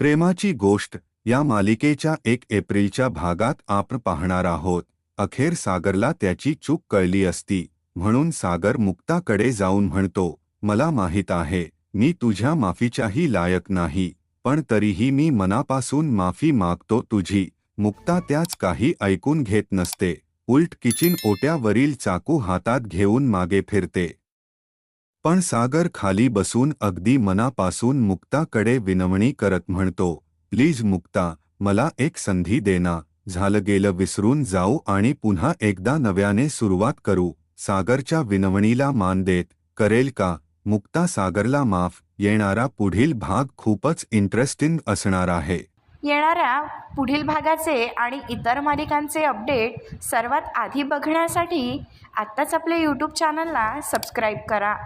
प्रेमाची गोष्ट या मालिकेच्या एक एप्रिलच्या भागात आपण पाहणार आहोत. अखेर सागरला त्याची चूक कळली असती म्हणून सागर मुक्ताकडे जाऊन म्हणतो मला माहीत आहे मी तुझ्या माफीच्याही लायक नाही पण तरीही मी मनापासून माफी मागतो तुझी. मुक्ता त्याच काही ऐकून घेत नसते उलट किचन ओट्यावरील चाकू हातात घेऊन मागे फिरते. पण सागर खाली बसून अगदी मनापासून मुक्ताकडे विनवणी करत म्हणतो प्लीज मुक्ता मला एक संधी देना झालं गेलं विसरून जाऊ आणि पुन्हा एकदा नव्याने सुरुवात करू सागरच्या विनवणीला मान देत करेल का? मुक्ता सागरला माफ येणारा पुढील भाग खूपच इंटरेस्टिंग असणार आहे. येणाऱ्या पुढील भागाचे आणि इतर मालिकांचे अपडेट सर्वात आधी बघण्यासाठी आत्ताच आपल्या यूट्यूब चॅनलला सबस्क्राईब करा.